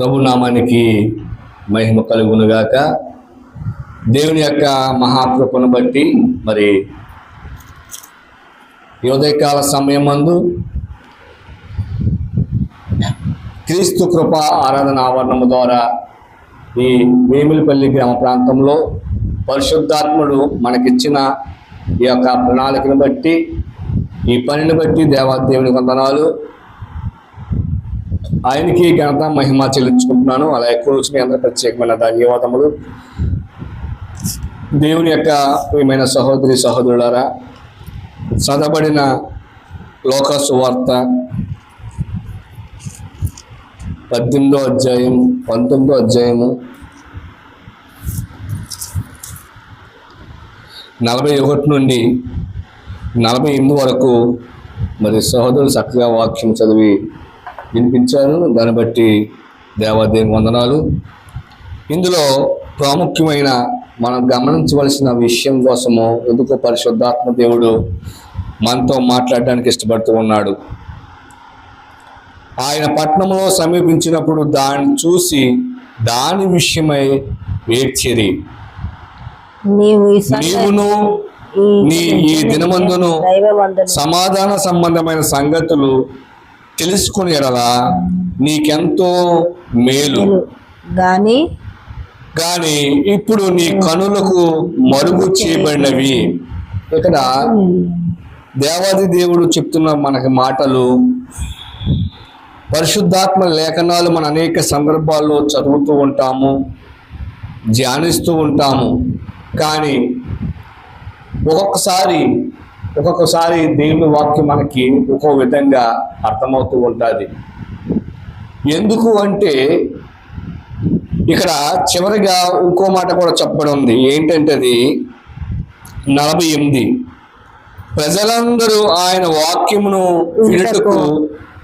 ప్రభు నామానికి మహిమ కలుగునుగాక. దేవుని యొక్క మహాకృపను బట్టి మరి ఉదయకాల సమయం మందు క్రీస్తు కృప ఆరాధన ఆవరణము ద్వారా ఈ వేమిలిపల్లి గ్రామ ప్రాంతంలో పరిశుద్ధాత్ముడు మనకిచ్చిన ఈ యొక్క ప్రణాళికను బట్టి ఈ పనిని బట్టి దేవాదేవుని వందనాలు. ఆయనకి ఘనత మహిమ చెల్లించుకుంటున్నాను. అలా ఎక్కువ వచ్చిన అందరూ ప్రత్యేకమైన ధన్యవాదములు. దేవుని యొక్క ప్రియమైన సహోదరి సహోదరులారా చదబడిన లోక సువార్త పద్దెనిమిదో అధ్యాయం పంతొమ్మిదో అధ్యాయము నలభై ఒకటి నుండి నలభై ఎనిమిది వరకు మరి సహోదరులు చక్కగా వాక్యం చదివి వినిపించారు. దాన్ని బట్టి దేవాదేవి వందనాలు. ఇందులో ప్రాముఖ్యమైన మనం గమనించవలసిన విషయం కోసము ఎందుకో పరిశుద్ధాత్మ దేవుడు మనతో మాట్లాడడానికి ఇష్టపడుతూ ఉన్నాడు. ఆయన పట్టణంలో సమీపించినప్పుడు దాన్ని చూసి దాని విషయమై ఏడ్చిరి నీవు ఈ సంగ- నీవును ఈ నీ ఈ దినమందును సమాధాన సంబంధమైన సంగతులు తెలుసుకుని ఎడలా నీకెంతో మేలు. గాని కానీ ఇప్పుడు నీ కనులకు మరుగు చేయబడినవి. ఇక్కడ దేవాది దేవుడు చెప్తున్న మనకి మాటలు పరిశుద్ధాత్మ లేఖనాలు మన అనేక సందర్భాల్లో చదువుతూ ఉంటాము ధ్యానిస్తూ ఉంటాము. కానీ ఒక్కొక్కసారి ఒక్కొక్కసారి దేవుని వాక్యం మనకి ఒక్కో విధంగా అర్థమవుతూ ఉంటుంది. ఎందుకు అంటే ఇక్కడ చివరిగా ఇంకో మాట కూడా చెప్పడం ఉంది. ఏంటంటే అది నలభై ఎనిమిది. ప్రజలందరూ ఆయన వాక్యమును వినుటకు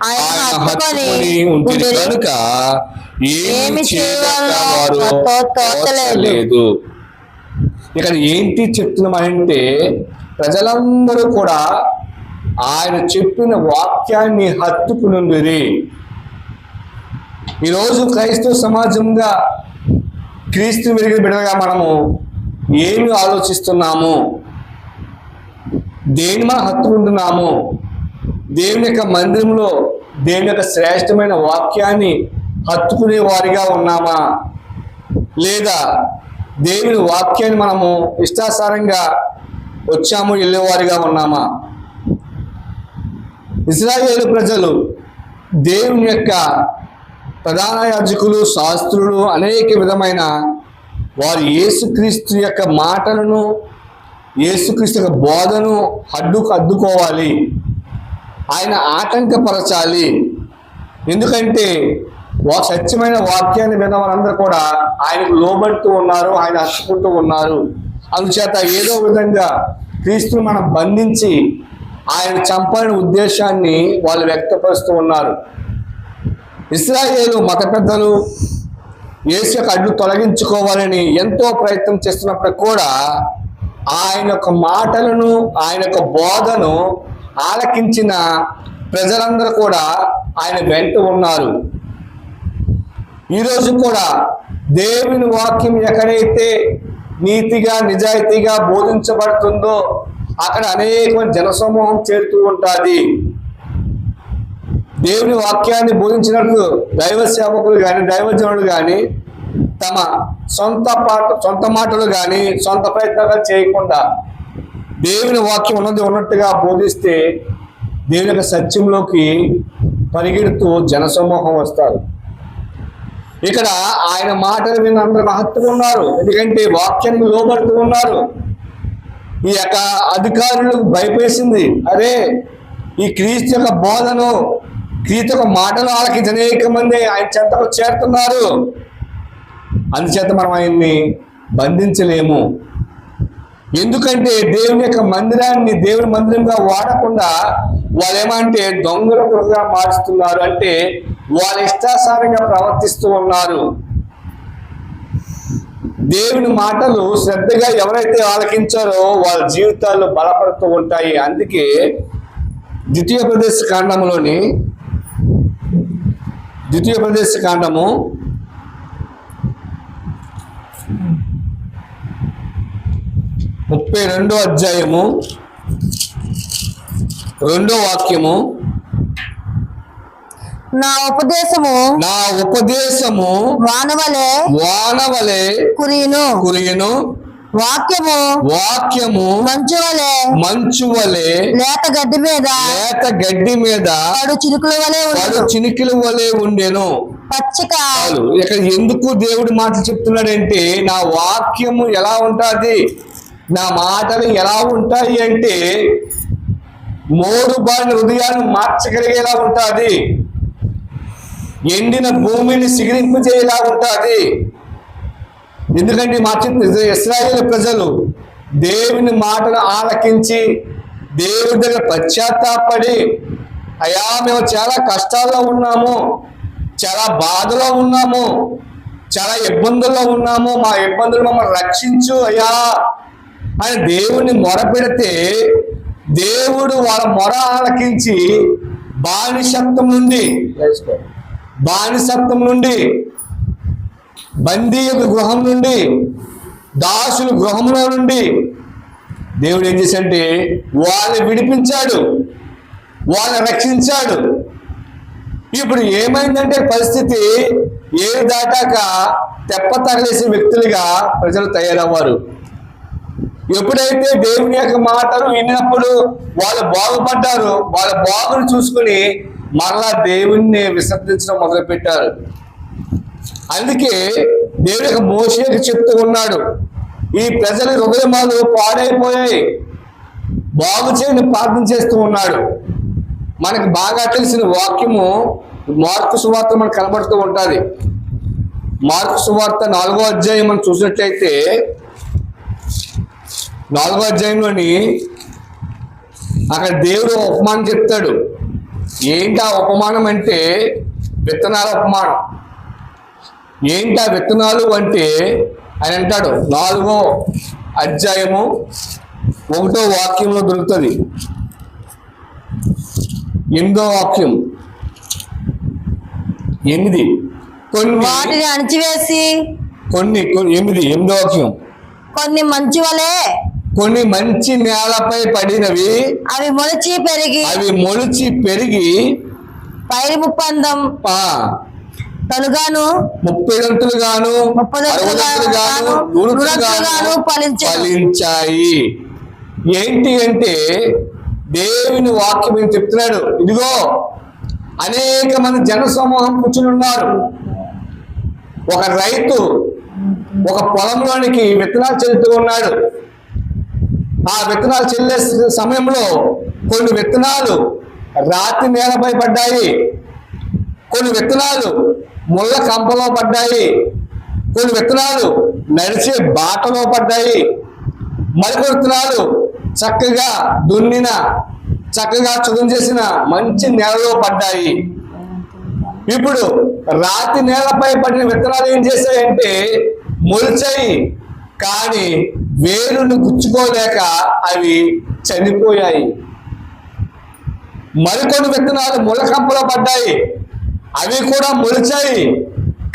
ఆయన హత్తుకొని ఉంటుంది. కనుక ఏమి చేయాలో. తోచలేదు. ఇక్కడ ఏంటి చెప్తున్నామంటే ప్రజలందరూ కూడా ఆయన చెప్పిన వాక్యాన్ని హత్తుకునుందిరి ఈరోజు క్రైస్తవ సమాజంగా క్రీస్తు మెరుగు బిడగా మనము ఏమి ఆలోచిస్తున్నాము? దేని మనం హత్తుకుంటున్నాము? దేవుని యొక్క మందిరంలో దేవుని యొక్క శ్రేష్టమైన వాక్యాన్ని హత్తుకునే వారిగా ఉన్నామా? లేదా దేవుని వాక్యాన్ని మనము ఇష్టాసారంగా వచ్చాము వెళ్ళేవారిగా ఉన్నామా? ఇస్రాయేల్ ప్రజలు దేవుని యొక్క ప్రధాన యాజకులు శాస్త్రులు అనేక విధమైన వారు యేసుక్రీస్తు యొక్క మాటలను యేసుక్రీస్తు యొక్క బోధను అడ్డుకు అడ్డుకోవాలి ఆయన ఆటంకపరచాలి. ఎందుకంటే వా సత్యమైన వాక్యాన్ని విన్న వారందరూ కూడా ఆయనకు లోబడుతూ ఉన్నారు ఆయన హత్తుకుంటూ ఉన్నారు. అందుచేత ఏదో విధంగా క్రీస్తుని మనం బంధించి ఆయన చంపాలని ఉద్దేశాన్ని వాళ్ళు వ్యక్తపరుస్తూ ఉన్నారు. ఇస్రాయేలు మత పెద్దలు యేసు యొక్క అడ్డు తొలగించుకోవాలని ఎంతో ప్రయత్నం చేస్తున్నప్పుడు కూడా ఆయన యొక్క మాటలను ఆయన యొక్క బోధను ఆలకించిన ప్రజలందరూ కూడా ఆయన వెంట ఉన్నారు. ఈరోజు కూడా దేవుని వాక్యం ఎక్కడైతే నీతిగా నిజాయితీగా బోధించబడుతుందో అక్కడ అనేకమైన జనసమూహం చేరుతూ ఉంటుంది. దేవుని వాక్యాన్ని బోధించినట్లు దైవ సేవకులు కానీ దైవజనులు కానీ తమ సొంత పాట సొంత మాటలు కానీ సొంత ప్రయత్నాలు చేయకుండా దేవుని వాక్యం ఉన్నది ఉన్నట్టుగా బోధిస్తే దేవుని యొక్క సత్యంలోకి పరిగెడుతూ జనసమూహం వస్తారు. ఇక్కడ ఆయన మాటలు విన్న అందరూ మహత్తుగా ఉన్నారు. ఎందుకంటే వాక్యానికి లోబడుతూ ఉన్నారు. ఈ యొక్క అధికారులకు భయపేసింది. అరే ఈ క్రీస్తు యొక్క బోధను క్రీస్తు యొక్క మాటలు వాళ్ళకి అనేక మంది ఆయన చెంతకు చేరుతున్నారు. అందుచేత మనం ఆయన్ని బంధించలేము. ఎందుకంటే దేవుని యొక్క మందిరాన్ని దేవుని మందిరంగా వాడకుండా వాళ్ళు ఏమంటే దొంగలుగా మారుస్తున్నారు. అంటే వాళ్ళ ఇష్టాసారంగా ప్రవర్తిస్తూ ఉన్నారు. దేవుని మాటలు శ్రద్ధగా ఎవరైతే ఆలకించారో వాళ్ళ జీవితాల్లో బలపడుతూ ఉంటాయి. అందుకే ద్వితీయ ప్రదేశ కాండంలోని ద్వితీయ ప్రదేశ కాండము ముప్పై రెండో అధ్యాయము రెండో వాక్యము. నా ఉపదేశము నా ఉపదేశము వానవలే వానవలే కురియును. కురియను. వాక్యము వాక్యము మంచు వలె మంచు వలె లేత గడ్డి మీద లేత గడ్డి మీద పడు చిరుకుల వలె ఉండదు చినికిల వలె ఉండెను. పచ్చిక ఇక్కడ ఎందుకు దేవుడి మాటలు చెప్తున్నాడంటే నా వాక్యము ఎలా ఉంటుంది? నా మాటలు ఎలా ఉంటాయి అంటే మూడు బారిన హృదయాన్ని మార్చగలిగేలా ఉంటుంది. ఎండిన భూమిని సిగిరింపజేయేలా ఉంటుంది. ఎందుకంటే మా ఇస్రాయేల్ ప్రజలు దేవుని మాటను ఆలకించి దేవుడి దగ్గర పశ్చాత్తాపడి అయా మేము చాలా కష్టాల్లో ఉన్నాము చాలా బాధలో ఉన్నాము చాలా ఇబ్బందుల్లో ఉన్నాము మా ఇబ్బందులు మమ్మల్ని రక్షించు అయ్యా. అని దేవుని మొర పెడితే దేవుడు వాళ్ళ మొర ఆలకించి బానిసత్వం నుండి బానిసత్వం నుండి బందీ యొక్క గృహం నుండి దాసుల గృహంలో నుండి దేవుడు ఏం చేశాడంటే వాళ్ళని విడిపించాడు వాళ్ళని రక్షించాడు. ఇప్పుడు ఏమైందంటే పరిస్థితి ఏది దాటాక తెప్ప తగలేసిన వ్యక్తులుగా ప్రజలు తయారవ్వారు. ఎప్పుడైతే దేవుని యొక్క మాటలు విన్నప్పుడు వాళ్ళు బాగుపడ్డారు వాళ్ళ బాగును చూసుకుని మరలా దేవుణ్ణి విసర్జించడం మొదలుపెట్టారు. అందుకే దేవుని యొక్క మోసకి చెప్తూ ఉన్నాడు ఈ ప్రజల హృదయమాలు పాడైపోయాయి. బాగు చేయని ప్రార్థన చేస్తూ ఉన్నాడు. మనకు బాగా తెలిసిన వాక్యము మార్కు సువార్త మనకు కనబడుతూ ఉంటుంది. మార్కు సువార్త నాలుగో అధ్యాయం మనం చూసినట్లయితే నాలుగో అధ్యాయంలోని అక్కడ దేవుడు ఉపమానం చెప్తాడు. ఏంటి ఆ ఉపమానం అంటే విత్తనాల ఉపమానం. ఏంటి ఆ విత్తనాలు అంటే ఆయన అంటాడు నాలుగో అధ్యాయము ఒకటో వాక్యంలో దొరుకుతుంది. ఎనిమిదో వాక్యం. ఎనిమిది. కొన్ని వాటిని అణిచివేసి కొన్ని కొన్ని- ఎనిమిది ఎనిమిదో వాక్యం. కొన్ని మంచు వలె కొన్ని మంచి నేలపై పడినవి అవి మొలిచి పెరిగి అవి మొలిచి పెరిగి పైరి ముప్పందం తలుగాను ముప్పై గంటలు గాను. ఫలించాయి. ఏంటి అంటే దేవుని వాక్యం ఏం చెప్తున్నాడు? ఇదిగో అనేక మంది జన సమూహం కూర్చుని ఉన్నారు. ఒక రైతు ఒక పొలంలోనికి విత్తనాలు చెల్లుతూ ఉన్నాడు. ఆ విత్తనాలు చెల్లే సమయంలో కొన్ని విత్తనాలు రాతి నేలపై పడ్డాయి. కొన్ని విత్తనాలు ముళ్ళ కంపలో పడ్డాయి. కొన్ని విత్తనాలు నడిచే బాటలో పడ్డాయి. మరికొన్ని విత్తనాలు చక్కగా దున్నిన చక్కగా చదువు చేసిన మంచి నేలలో పడ్డాయి. ఇప్పుడు రాతి నేలపై పడిన విత్తనాలు ఏం చేశాయంటే మొలిచాయి. కానీ వేరును గుచ్చుకోలేక అవి చనిపోయాయి. మరికొన్ని విత్తనాలు ముళ్ళకంపలో పడ్డాయి. అవి కూడా మొలిచాయి.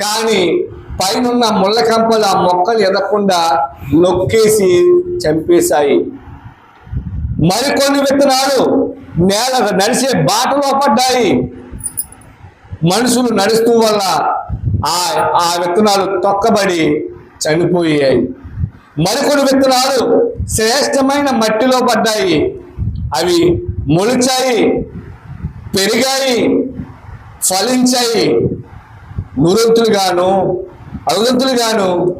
కానీ పైనున్న ముళ్ళకంపలు ఆ మొక్కలు ఎదగకుండా నొక్కేసి చంపేశాయి. మరికొన్ని విత్తనాలు నేల నడిచే బాటలో పడ్డాయి. మనుషులు నడుస్తూ వల్ల ఆ ఆ విత్తనాలు తొక్కబడి చనిపోయాయి. మరికొన్ని విత్తనాలు శ్రేష్టమైన మట్టిలో పడ్డాయి. అవి మొలిచాయి పెరిగాయి ఫలించాయి. నూరంతులుగాను అరుదంతులుగాను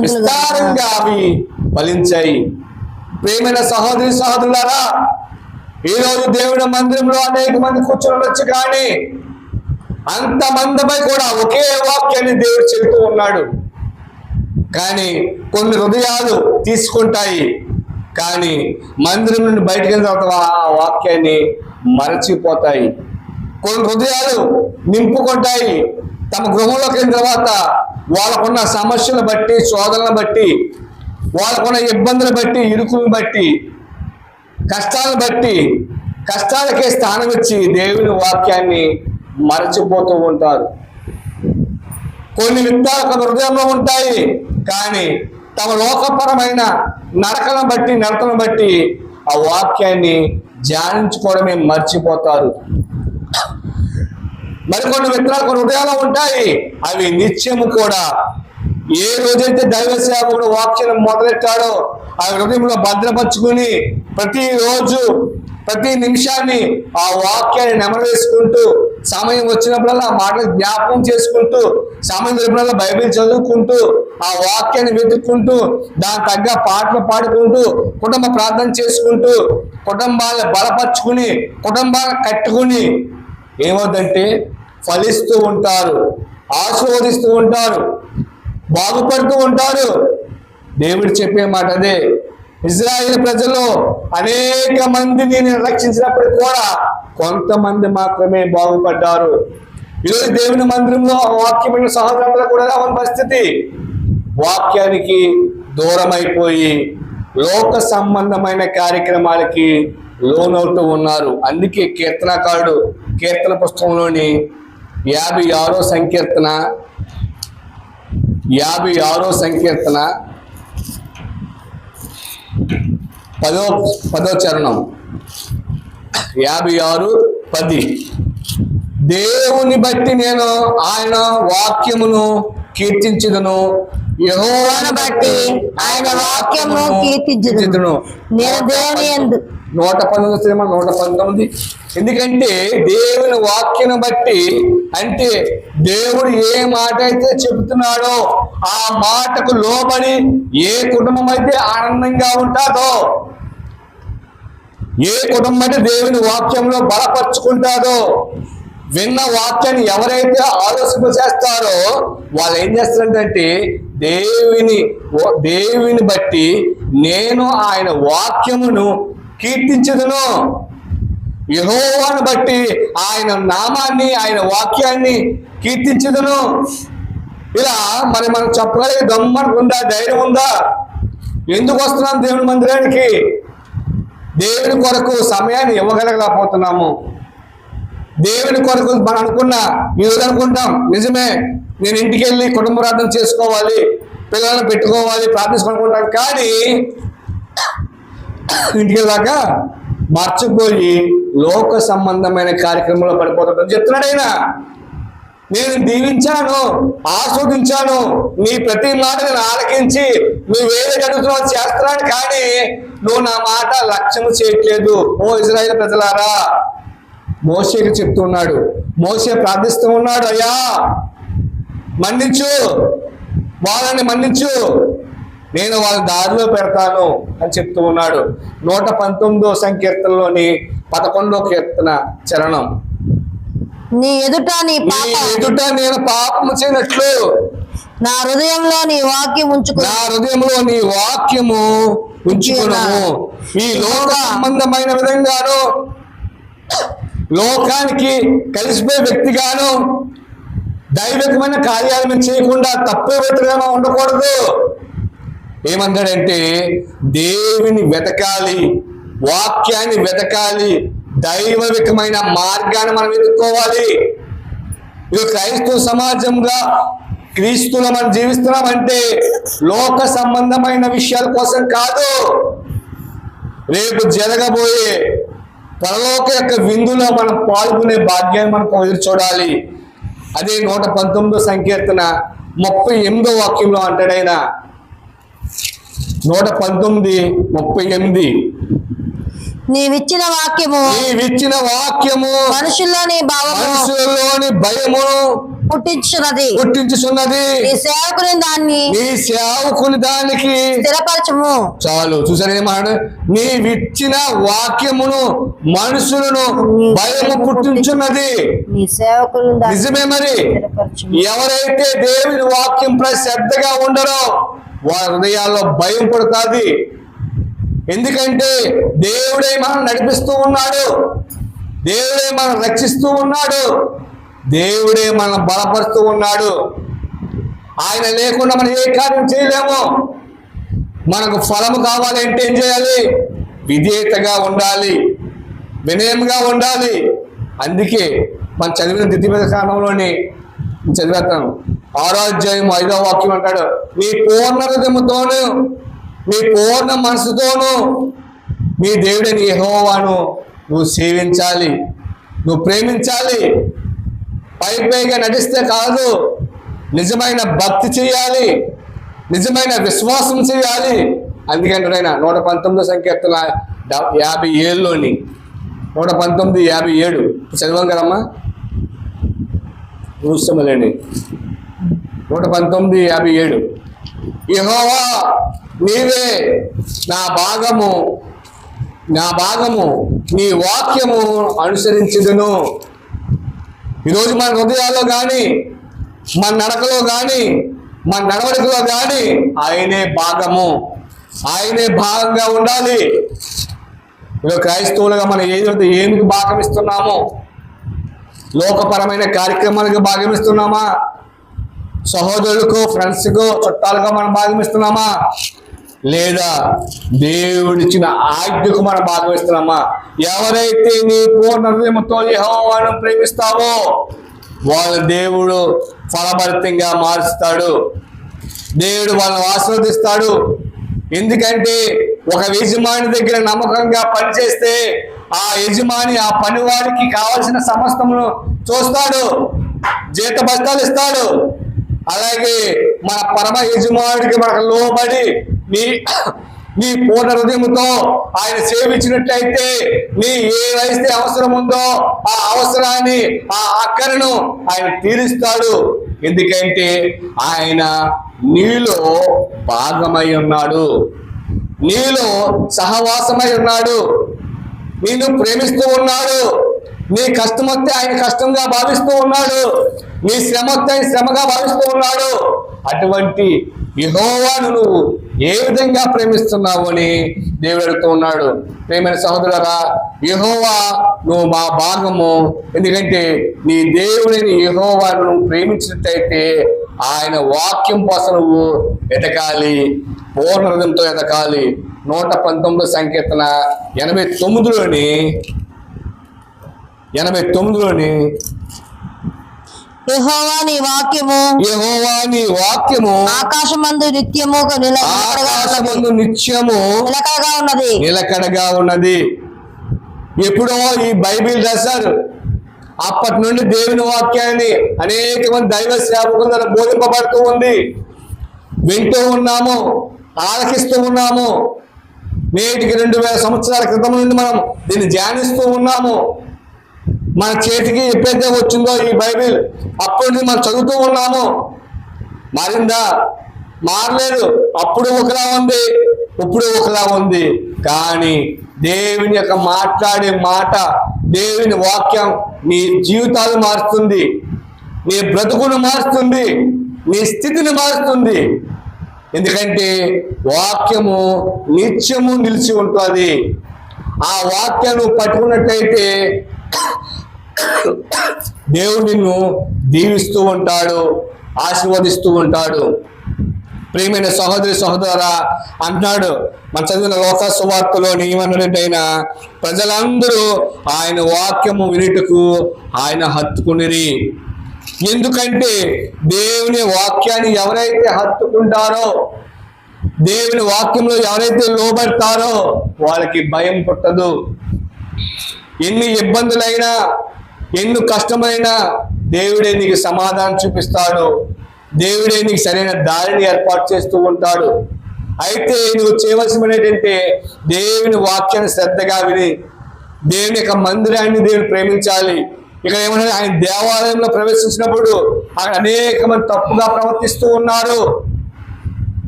విస్తారంగా అవి ఫలించాయి. ప్రేమైన సహోదరి సహోదరులారా ఈరోజు దేవుడి మందిరంలో అనేక మంది కూర్చొని ఉండొచ్చు కానీ అంతమందిపై కూడా ఒకే వాక్యాన్ని దేవుడు చెబుతూ ఉన్నాడు. కానీ కొన్ని హృదయాలు తీసుకుంటాయి. కానీ మందిరం నుండి బయటకు వెళ్ళిన తర్వాత ఆ వాక్యాన్ని మరచిపోతాయి. కొన్ని హృదయాలు నింపుకుంటాయి. తమ గృహంలోకి వెళ్ళిన తర్వాత వాళ్ళకున్న సమస్యలను బట్టి శోధనను బట్టి వాళ్ళకున్న ఇబ్బందులను బట్టి ఇరుకులను బట్టి కష్టాలను బట్టి కష్టాలకే స్థానం ఇచ్చి దేవుని వాక్యాన్ని మరచిపోతూ ఉంటారు. కొన్ని విత్తాలు ఒక హృదయంలో ఉంటాయి కానీ తమ లోకపరమైన నడకలను బట్టి నడతను బట్టి ఆ వాక్యాన్ని ధ్యానించుకోవడమే మర్చిపోతారు. మరికొన్ని విత్తనాలు కొన్ని హృదయాలు ఉంటాయి అవి నిత్యము కూడా. ఏ రోజైతే దైవ సేవకుడు వాక్యం మొదలెట్టాడో ఆ హృదయంలో భద్రపరుచుకుని ప్రతిరోజు ప్రతి నిమిషాన్ని ఆ వాక్యాన్ని నెమరవేసుకుంటూ సమయం వచ్చినప్పుడల్లా ఆ మాటలు జ్ఞాపకం చేసుకుంటూ సమయం దొరికినప్పుడు బైబిల్ చదువుకుంటూ ఆ వాక్యాన్ని వెతుక్కుంటూ దాని తగ్గ పాటలు పాడుకుంటూ కుటుంబ ప్రార్థన చేసుకుంటూ కుటుంబాలను బలపరుచుకుని కుటుంబాలను కట్టుకుని ఏమవుతుందంటే ఫలిస్తూ ఉంటారు ఆశీర్వదిస్తూ ఉంటారు బాగుపడుతూ ఉంటారు. దేవుడు చెప్పే మాట అదే. ఇజ్రాయిల్ ప్రజలు అనేక మందిని నిర్లక్షించినప్పుడు కూడా కొంతమంది మాత్రమే బాగుపడ్డారు. ఈరోజు దేవుని మందిరంలో ఆ వాక్యమైన సహోదరులు కూడా రావని పరిస్థితి. వాక్యానికి దూరమైపోయి లోక సంబంధమైన కార్యక్రమాలకి లోనవుతూ ఉన్నారు. అందుకే కీర్తనకారుడు కీర్తన పుస్తకంలోని యాభై ఆరో సంకీర్తన యాభై ఆరో సంకీర్తన పదో పదో చరణం. యాభై ఆరు పది. దేవుని బట్టి నేను ఆయన వాక్యమును కీర్తించుదును. యెహోవాను బట్టి ఆయన. నేను దేవుని నూట పంతొమ్మిది సినిమా నూట పంతొమ్మిది. ఎందుకంటే దేవుని వాక్యను బట్టి అంటే దేవుడు ఏ మాట అయితే చెబుతున్నాడో ఆ మాటకు లోబడి ఏ కుటుంబం అయితే ఆనందంగా ఉంటుందో ఏ కుటుంబం అయితే దేవుని వాక్యంలో బలపరుచుకుంటారో విన్న వాక్యాన్ని ఎవరైతే ఆలోచింప చేస్తారో వాళ్ళు ఏం చేస్తారంటే దేవుని దేవుని బట్టి నేను ఆయన వాక్యమును కీర్తించదును. యహోవాను బట్టి ఆయన నామాన్ని ఆయన వాక్యాన్ని కీర్తించదును. ఇలా మరి మనం చెప్పగలిగే దమ్మనికి ఉందా ధైర్యం ఉందా? ఎందుకు వస్తున్నాం దేవుని మందిరానికి? దేవుని కొరకు సమయాన్ని ఇవ్వగలగలేకపోతున్నాము. దేవుని కొరకు మనం అనుకున్న ఈరోజు అనుకుంటాం నిజమే నేను ఇంటికి వెళ్ళి కుటుంబ ప్రార్థన చేసుకోవాలి పిల్లలను పెట్టుకోవాలి ప్రార్థించుకుంటాం కానీ ఇంటికి వెళ్ళాక మర్చిపోయి లోక సంబంధమైన కార్యక్రమంలో పడిపోతుందని చెప్తున్నాడు ఆయన నేను దీవించాను ఆస్వాదించాను నీ ప్రతి మాట నేను ఆలకించి నువ్వు వేరే అడుగుతున్నావు చేస్తున్నాను కానీ నువ్వు నా మాట లక్ష్యము చేయట్లేదు. ఓ ఇజ్రాయిల్ ప్రజలారా మోసేకి చెప్తున్నాడు. మోసే ప్రార్థిస్తూ ఉన్నాడు అయ్యా మన్నించు. వాళ్ళని మన్నించు. నేను వాళ్ళ దారిలో పెడతాను అని చెప్తూ ఉన్నాడు. నూట పంతొమ్మిదో సంకీర్తనలోని పదకొండో కీర్తన చరణం. నీ ఎదుట నీ పాప ఎదుట నేను పాపము చేయనట్లు. నా హృదయంలో నీ వాక్యం ఉంచుకో నా హృదయంలో నీ వాక్యము ఉంచుకున్నాము ఈ లోక సంబంధమైన విధంగాను లోకానికి కలిసిపోయే వ్యక్తిగాను దైవికమైన కార్యాలు చేయకుండా తప్పే వ్యక్తిగాను ఉండకూడదు. ఏమన్నాడంటే దేవుని వెతకాలి వాక్యాన్ని వెతకాలి దైవికమైన మార్గాన్ని మనం ఎదుర్కోవాలి. ఇది క్రైస్తవ సమాజంగా క్రీస్తులో మనం జీవిస్తున్నామంటే లోక సంబంధమైన విషయాల కోసం కాదు. రేపు జరగబోయే పరలోక యొక్క విందులో మనం పాల్గొనే భాగ్యాన్ని మనం ఎదురు చూడాలి. అదే నూట పంతొమ్మిదో సంకీర్తన ముప్పై ఎనిమిదో వాక్యంలో అంటాడైనా నూట పంతొమ్మిది ముప్పై ఎనిమిది. నీవిచ్చిన వాక్యము నీవిచ్చిన వాక్యము మనుషుల్లోని భావము మనుషులలోని భయమును పుట్టించున్నది. పుట్టించుచున్నది. నీ సేవకుని దాన్ని నీ సేవకుని దానికి స్థిరపరచము. చాలు చూసారు ఏమన్నాడు నీవిచ్చిన వాక్యమును మనుషులను భయము పుట్టించున్నది. నీ సేవకుని దాన్ని నిజమే మరి. ఎవరైతే దేవుని వాక్యంపై శ్రద్ధగా ఉండరో వారి హృదయాల్లో భయం పుడుతుంది. ఎందుకంటే దేవుడే మనం నడిపిస్తూ ఉన్నాడు. దేవుడే మనం రక్షిస్తూ ఉన్నాడు. దేవుడే మనం బలపరుస్తూ ఉన్నాడు. ఆయన లేకుండా మనం ఏ కార్యం చేయలేము. మనకు ఫలము కావాలంటే ఏం చేయాలి? విధేయతగా ఉండాలి. వినయంగా ఉండాలి. అందుకే మనం చదివిన దిద్దిపేద స్థానంలోని చదివేస్తాను ఆరోగ్యం ఐదో వాక్యం అంటాడు. మీ పూర్ణ హృదయముతోను మీ పూర్ణ మనసుతోను మీ దేవుడిని యహోవాను నువ్వు సేవించాలి. నువ్వు ప్రేమించాలి. పైపైగా నటిస్తే కాదు. నిజమైన భక్తి చేయాలి. నిజమైన విశ్వాసం చేయాలి. అందుకంటే ఆయన నూట పంతొమ్మిదో సంకీర్తన యాభై ఏళ్ళలోని నూట పంతొమ్మిది యాభై ఏడు. చదివాం కదమ్మా? చూస్తామలేండి నూట పంతొమ్మిది యాభై ఏడు. యహోవా నీవే నా భాగము. నా భాగము నీ వాక్యము అనుసరించదును. ఈరోజు మన హృదయాల్లో కానీ మన నడకలో కానీ మన నడవడికలో కానీ ఆయనే భాగము. ఆయనే భాగంగా ఉండాలి. ఈరోజు క్రైస్తవులుగా మనం ఏదైతే ఏమికి భాగమిస్తున్నామో లోకపరమైన కార్యక్రమాలకు భాగమిస్తున్నామా సహోదరులకు ఫ్రెండ్స్కు చుట్టాలుగా మనం భాగమిస్తున్నామా లేదా దేవుడిచ్చిన ఆజ్ఞకు మనం భాగవిస్తున్నామా ఎవరైతే నీ పూర్ణ హృదయంతో యహోవాను ప్రేమిస్తావో వాళ్ళ దేవుడు ఫలభరితంగా మారుస్తాడు. దేవుడు వాళ్ళని ఆశీర్వదిస్తాడు. ఎందుకంటే ఒక యజమాని దగ్గర నమ్మకంగా పనిచేస్తే ఆ యజమాని ఆ పనివాడికి కావలసిన సమస్తమును చూస్తాడు జీత బస్తాలు ఇస్తాడు. అలాగే మన పరమ యజమానుడికి మనకు లోబడి నీ నీ పూర్ణ హృదయముతో ఆయన సేవించినట్లయితే నీ వయస్తే అవసరం ఉందో ఆ అవసరాన్ని ఆ అక్కరను ఆయన తీరుస్తాడు. ఎందుకంటే ఆయన నీలో భాగమై ఉన్నాడు. నీలో సహవాసమై ఉన్నాడు. నిన్ను ప్రేమిస్తూ ఉన్నాడు. నీ కష్టం వస్తే ఆయన కష్టంగా భావిస్తూ ఉన్నాడు. నీ శ్రమ వస్తే శ్రమగా భావిస్తూ ఉన్నాడు. అటువంటి యెహోవాను నువ్వు ఏ విధంగా ప్రేమిస్తున్నావు అని దేవుడు ఉన్నాడు. ప్రేమైన సహోదరరా ఇహోవా నువ్వు మా భాగము. ఎందుకంటే నీ దేవుడిని యెహోవాను నువ్వు ప్రేమించినట్టయితే ఆయన వాక్యం కోసం నువ్వు ఎదకాలి పూర్ణ హృదయంతో నూట పంతొమ్మిది సంకీర్తన ఎనభై తొమ్మిదిలోని ఎనభై తొమ్మిదిలోని యెహోవా నీ వాక్యము. యెహోవా నీ వాక్యము. ఆకాశమందు నిత్యము ఆకాశమందు నిత్యము నిలకడగా ఉన్నది. నిలకడగా ఉన్నది. ఎప్పుడో ఈ బైబిల్ రాశారు. అప్పటి నుండి దేవుని వాక్యాన్ని అనేక మంది దైవ సేవకుల బోధింపబడుతూ ఉంది. వింటూ ఉన్నాము ఆలకిస్తూ ఉన్నాము. నేటికి రెండు వేల సంవత్సరాల క్రితం నుండి మనం దీన్ని ధ్యానిస్తూ ఉన్నాము. మన చేతికి ఎప్పుడైతే వచ్చిందో ఈ బైబిల్ అప్పటి మనం చదువుతూ ఉన్నాము. మారిందా? మారలేదు. అప్పుడు ఒకలా ఉంది ఇప్పుడు ఒకలా ఉంది. కానీ దేవుని యొక్క మాట్లాడే మాట దేవుని వాక్యం నీ జీవితాలు మారుస్తుంది. నీ బ్రతుకును మారుస్తుంది. నీ స్థితిని మారుస్తుంది. ఎందుకంటే వాక్యము నిత్యము నిలిచి ఉంటుంది. ఆ వాక్యం నువ్వు పట్టుకున్నట్టయితే దేవుడు నిన్ను దీవిస్తూ ఉంటాడు ఆశీర్వదిస్తూ ఉంటాడు. ప్రియమైన సహోదరి సహోదర అంటున్నాడు మన చదివిన లోక సువార్తలో ఏమన్నట్టయినా ప్రజలందరూ ఆయన వాక్యము వినుటకు ఆయన హత్తుకునిరి. ఎందుకంటే దేవుని వాక్యాన్ని ఎవరైతే హత్తుకుంటారో దేవుని వాక్యంలో ఎవరైతే లోబడతారో వాళ్ళకి భయం పుట్టదు. ఎన్ని ఇబ్బందులైనా ఎన్ని కష్టమైనా దేవుడే నీకు సమాధానం చూపిస్తాడు. దేవుడే నీకు సరైన దారిని ఏర్పాటు చేస్తూ ఉంటాడు. అయితే నువ్వు చేయవలసిన ఏంటంటే దేవుని వాక్యాన్ని శ్రద్ధగా విని దేవుని యొక్క మందిరాన్ని దేవుని ప్రేమించాలి. ఇక్కడ ఏమంటే ఆయన దేవాలయంలో ప్రవేశించినప్పుడు అక్కడ అనేక మంది తప్పుగా ప్రవర్తిస్తూ ఉన్నారు.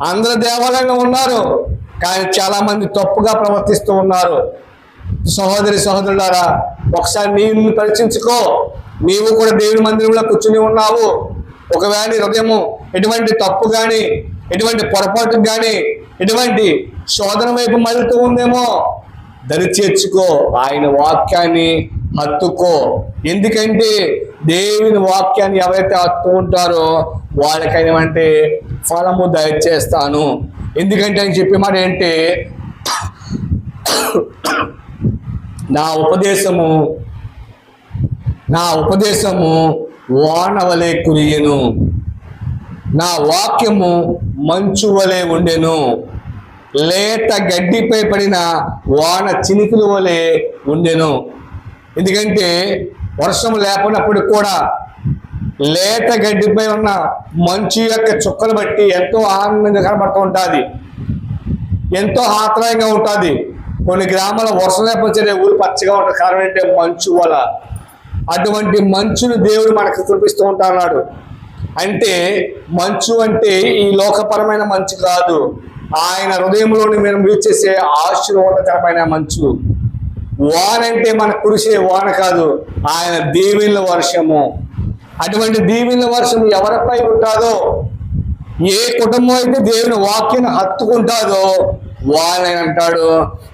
అందరు దేవాలయంలో ఉన్నారు. కానీ చాలా మంది తప్పుగా ప్రవర్తిస్తూ ఉన్నారు. సహోదరి సహోదరులారా ఒకసారి నీవు పరీక్షించుకో నీవు కూడా దేవుని మందిరంలో కూర్చుని ఉన్నావు. ఒకవేళ హృదయము ఎటువంటి తప్పు కానీ ఎటువంటి పొరపాటు కానీ ఎటువంటి శోధన వైపు మలుతూ ఉందేమో దరి చేర్చుకో. ఆయన వాక్యాన్ని హత్తుకో. ఎందుకంటే దేవుని వాక్యాన్ని ఎవరైతే హత్తు ఉంటారో వాళ్ళకైనామంటే ఫలము దయచేస్తాను. ఎందుకంటే అని చెప్పే మాట ఏంటి? నా ఉపదేశము నా ఉపదేశము వానవలే కురియను. నా వాక్యము మంచు వలె ఉండెను. లేత గడ్డిపై పడిన వాన చినుకుల వలె ఉండెను. ఎందుకంటే వర్షం లేకున్నప్పుడు కూడా లేత గడ్డిపై ఉన్న మంచు యొక్క చుక్కలు బట్టి ఎంతో ఆనందంగా కనబడుతూ ఉంటుంది. ఎంతో ఆత్రాయంగా ఉంటుంది. కొన్ని గ్రామాల వర్షం లేకపోతే ఊరు పచ్చగా ఉంటుంది. కారణం ఏంటంటే మంచు వల్ల. అటువంటి మంచును దేవుడు మనకు చూపిస్తూ ఉంటాడు అంటే మంచు అంటే ఈ లోకపరమైన మంచు కాదు. ఆయన హృదయంలోని మేము చేసే ఆశీర్వాదకరమైన మంచు. వాన అంటే మన కురిసే వాన కాదు. ఆయన దీవెన్ల వర్షము. అటువంటి దీవెన్ల వర్షం ఎవరిపై ఉంటుందో ఏ కుటుంబం అయితే దేవుని వాక్యం హత్తుకుంటాదో వాళ్ళని అంటాడు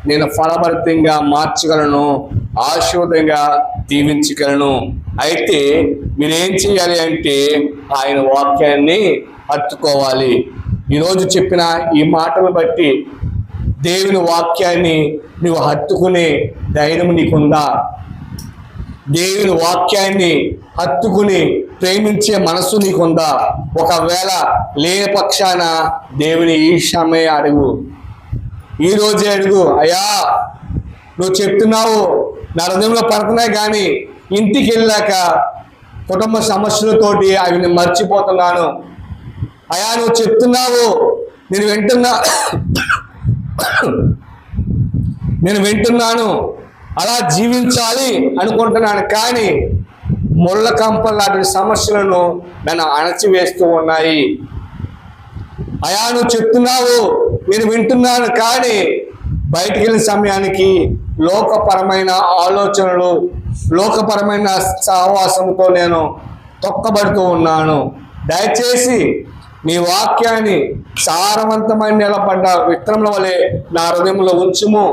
నేను ఫలభరితంగా మార్చగలను ఆశీర్వదంగా దీవించగలను. అయితే మీరేం చేయాలి అంటే ఆయన వాక్యాన్ని హత్తుకోవాలి ఈరోజు చెప్పిన ఈ మాటను బట్టి దేవుని వాక్యాన్ని నువ్వు హత్తుకునే ధైర్యం నీకుందా? దేవుని వాక్యాన్ని హత్తుకుని ప్రేమించే మనసు నీకుందా? ఒకవేళ లేని పక్షాన దేవుని ఈ సమయ అడుగు. ఈ రోజే అడుగు. అయ్యా నువ్వు చెప్తున్నావు నా హృదయంలో పడుతున్నాయి కానీ ఇంటికి వెళ్ళాక కుటుంబ సమస్యలతోటి అవి నేను మర్చిపోతున్నాను. అయ్యా నువ్వు చెప్తున్నావు నేను వింటున్నా. నేను వింటున్నాను అలా జీవించాలి అనుకుంటున్నాను కానీ ముళ్ళ కంపల లాంటి సమస్యలను నన్ను అణచివేస్తూ ఉన్నాయి. అయా నువ్వు చెప్తున్నావు నేను వింటున్నాను కానీ బయటికి వెళ్ళిన సమయానికి లోకపరమైన ఆలోచనలు లోకపరమైన సహవాసంతో నేను తొక్కబడుతూ ఉన్నాను. దయచేసి నీ వాక్యాన్ని సారవంతమైన నిలబడ్డ విక్రముల వలె నా హృదయంలో ఉంచుము.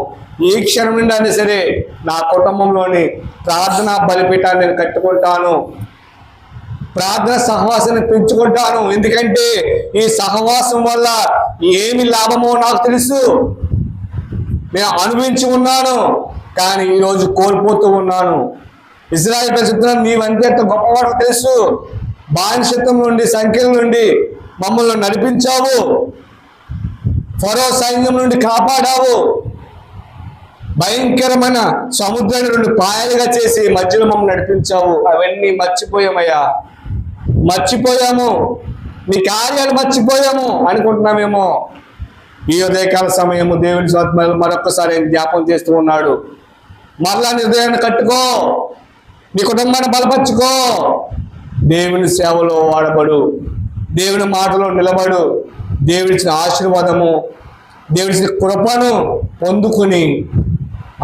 ఈ క్షణం నుండి అయినా సరే నా కుటుంబంలోని ప్రార్థనా బలిపీఠాన్ని నేను కట్టుకుంటాను. ప్రార్థన సహవాసాన్ని పెంచుకుంటాను. ఎందుకంటే ఈ సహవాసం వల్ల ఏమి లాభమో నాకు తెలుసు. నేను అనుభవించి ఉన్నాను కానీ ఈరోజు కోల్పోతూ ఉన్నాను. ఇజ్రాయల్ ప్రసిద్ధం నీవంతేంత గొప్పవాడు తెలుసు. బానిసత్వం నుండి సంఖ్యల నుండి మమ్మల్ని నడిపించావు. ఫరో సైన్యం నుండి కాపాడావు. భయంకరమైన సముద్రాన్ని రెండు పాయలుగా చేసి మధ్యలో మమ్మల్ని నడిపించావు. అవన్నీ మర్చిపోయామయ్యా. మర్చిపోయాము. నీ కార్యాలు మర్చిపోయాము అనుకుంటున్నామేమో. ఈ ఉదయకాల సమయము దేవుని స్వాత్మ మరొకసారి ఆయన జ్ఞాపం చేస్తూ ఉన్నాడు. మరలా నిర్దయాన్ని హృదయాన్ని కట్టుకో. నీ కుటుంబాన్ని బలపరుచుకో. దేవుని సేవలో వాడబడు. దేవుని మాటలో నిలబడు. దేవుడిచ్చిన ఆశీర్వాదము దేవుడిచ్చిన కృపను పొందుకుని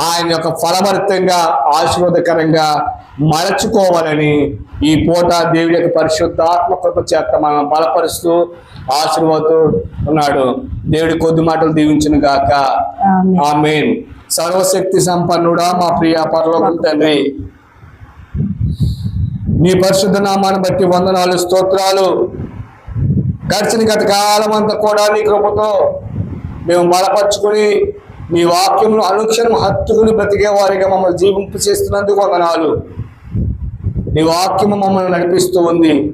ఆయన యొక్క ఫలభరితంగా ఆశీర్వాదకరంగా మరచుకోవాలని ఈ పూట దేవుడి యొక్క పరిశుద్ధాత్మ కృప చేత మనం బలపరుస్తూ ఆశీర్వాదం ఉన్నాడు. దేవుడి కొద్ది మాటలు దీవించిన గాక. ఆమెన్. సర్వశక్తి సంపన్నుడా మా ప్రియ పరలోకం తండ్రి. నీ పరిశుద్ధ నామాన్ని బట్టి వందనాలు స్తోత్రాలు. గడిచిన గత కాలం అంతా కూడా నీ కృపతో మేము బలపరుచుకొని మీ వాక్యంలో అనుక్షణం హత్తుకుని బ్రతికే వారిగా మమ్మల్ని జీవింపు చేస్తున్నందుకు వందనాలు. నీ వాక్యము మమ్మల్ని నడిపిస్తూ ఉంది.